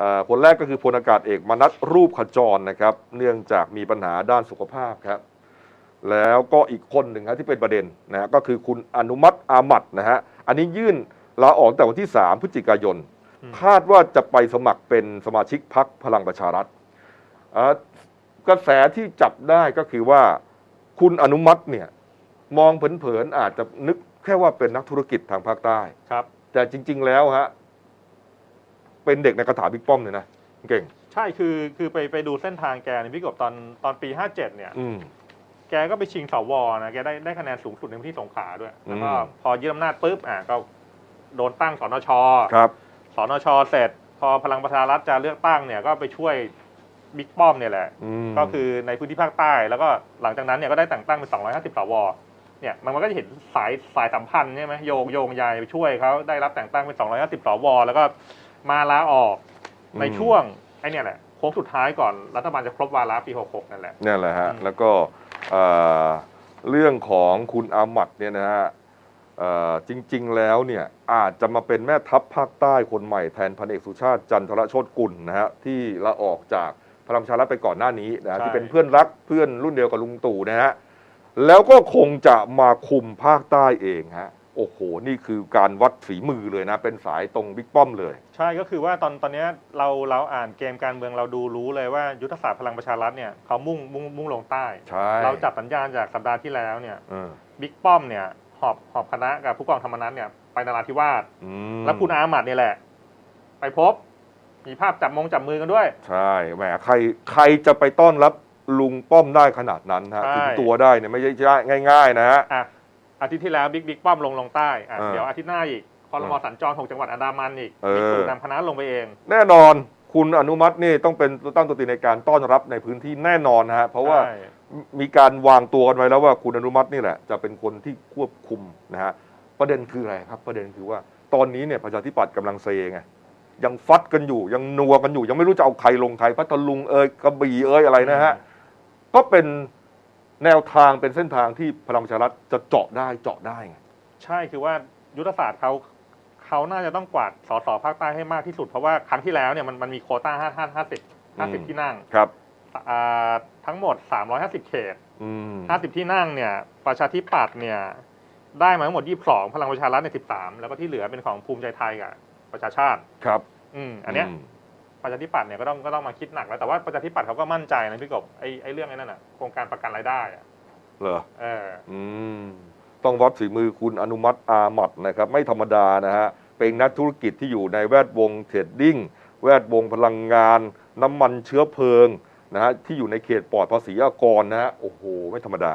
เอ่อคนแรกก็คือพลอากาศเอกมนัสรูปขจรนะครับ เนื่องจากมีปัญหาด้านสุขภาพครับ แล้วก็อีกคนหนึ่งครับที่เป็นประเด็นนะฮะก็คือคุณอนุมัติอามัดนะฮะ อันนี้ยื่นลาออกตั้งแต่วันที่ 3 พฤศจิกายนอืมคาดว่าจะไปสมัครเป็นสมาชิกพักพลังประชารัฐอ่ากระแสที่จับได้ก็คือว่าคุณอนุมัติเนี่ยมองเผินๆอาจจะนึกแค่ว่าเป็นนักธุรกิจทางภาคใต้ครับ แต่จริง ๆ แล้วฮะ เป็นเด็กในกระถาบิ๊กป้อมเลยนะเก่ง ใช่คือคือไปไปดูเส้นทางแกเนี่ยพี่กบตอนตอนปี 57 เนี่ย อืม แกก็ไปชิงสวนะแกได้ได้คะแนนสูงสุดในพื้นที่สงขลาด้วยแล้วก็อืม พอยึดอำนาจปุ๊บอะก็โดนตั้งสนช ครับ สนชเสร็จ พอพลังประชารัฐจะเลือกตั้งเนี่ยก็ไปช่วยบิ๊กป้อมเนี่ยแหละ อืมก็คือในพื้นที่ภาคใต้ แล้วก็หลังจากนั้นเนี่ยก็ได้แต่งตั้งเป็น 250 สว เนี่ยมันมันก็จะเห็นสายสายสัมพันธ์ใช่ไหมโยงโยงใยไปช่วยเขาได้รับแต่งตั้งเป็น 250 สว แล้วก็ มาลาออกในช่วงไอ้เนี่ยแหละโค้งสุดท้ายก่อนรัฐบาลจะครบวาระปี 66 นั่นแหละนี่แหละฮะอืมแล้วก็เอ่อเรื่องของคุณอามัดเนี่ยนะฮะเอ่อจริง ๆ แล้วเนี่ยอาจจะมาเป็นแม่ทัพภาคใต้คนใหม่แทนพันเอกสุชาติจันทรโชตกุลนะฮะที่ลาออกจากพลังประชารัฐไปก่อนหน้านี้นะฮะใช่ที่เป็นเพื่อนรักเพื่อนรุ่นเดียวกับลุงตู่นะฮะแล้วก็คงจะมาคุมภาคใต้เองฮะ โอ้โห นี่คือการวัดฝีมือเลยนะ เป็นสายตรงบิ๊กป้อมเลย ใช่ก็คือว่าตอนตอนเนี้ยเราเราอ่านเกมการเมืองเราดูรู้เลยว่ายุทธศาสตร์พลังประชารัฐเนี่ยเขามุ่งมุ่งมุ่งลงใต้ ใช่เราจับสัญญาณจากสัปดาห์ที่แล้วเนี่ยเออบิ๊กป้อมเนี่ยหอบหอบคณะกับผู้กองธรรมนัฐเนี่ยไปนราธิวาสอืมแล้วคุณอาหมัดเนี่ยแหละ ไปพบ มีภาพจับมงจับมือกันด้วย ใช่แหมใครใครจะไปต้อนรับลุงป้อมได้ขนาดนั้นฮะใช่ ถึงตัวได้เนี่ยไม่ใช่ง่ายๆนะฮะ อะ อาทิตย์ที่แล้วบิ๊กบิ๊กป้อมลงลงใต้อะเออเดี๋ยวอาทิตย์หน้าอีกคอรมอเออสัญจรหกจังหวัดอันดามันอีกเออบิ๊กตู่นำคณะลงไปเอง แน่นอนคุณอนุมัตินี่ต้องเป็นตัวตั้งตัวตีในการต้อนรับในพื้นที่แน่นอนนะฮะเพราะว่าใช่มีการวางตัวกันไว้แล้วว่าคุณอนุมัตินี่แหละ จะเป็นคนที่ควบคุมนะฮะประเด็นคืออะไรครับ ประเด็นคือว่าตอนนี้เนี่ยประชาธิปัตย์กำลังเซไงยังฟัดกันอยู่ยังนัวกันอยู่ ยังไม่รู้จะเอาใครลงใครพัทลุงเอ่ยกระบี่เอ่ยอะไรนะฮะก็เป็น แนวทางเป็นเส้นทางที่พลังประชารัฐจะเจาะได้เจาะได้ไงใช่คือว่ายุทธศาสตร์เขาเขาน่าจะต้องกวาดสสภาคใต้ให้มากที่สุด เพราะว่าครั้งที่แล้วเนี่ยมันมันมีโควต้าห้าห้าห้าสิบห้าสิบอืมที่นั่งครับอ่าทั้งหมด350เขตอืม50ที่นั่งเนี่ย ประชาธิปัตย์เนี่ย ได้มาทั้งหมด22พลังประชารัฐเนี่ย13แล้วก็ที่เหลือเป็นของภูมิใจไทยกับประชาชาติครับ อืมอันเนี้ยม ประชาธิปัตย์เนี่ยก็ต้องก็ต้องมาคิดหนักแล้วแต่ว่าประชาธิปัตย์เขาก็มั่นใจนะพี่กบไอ้ไอ้เรื่องไอ้นั่นอะโครงการประกันรายได้อะเหรอเอออืมต้องวัดฝีมือคุณอนุมัติอามัดนะครับ ไม่ธรรมดานะฮะเป็นนักธุรกิจที่อยู่ในแวดวงเทรดดิ้งแวดวงพลังงาน น้ำมันเชื้อเพลิงนะฮะที่อยู่ในเขตปลอดภาษีอากรนะฮะโอ้โห ไม่ธรรมดา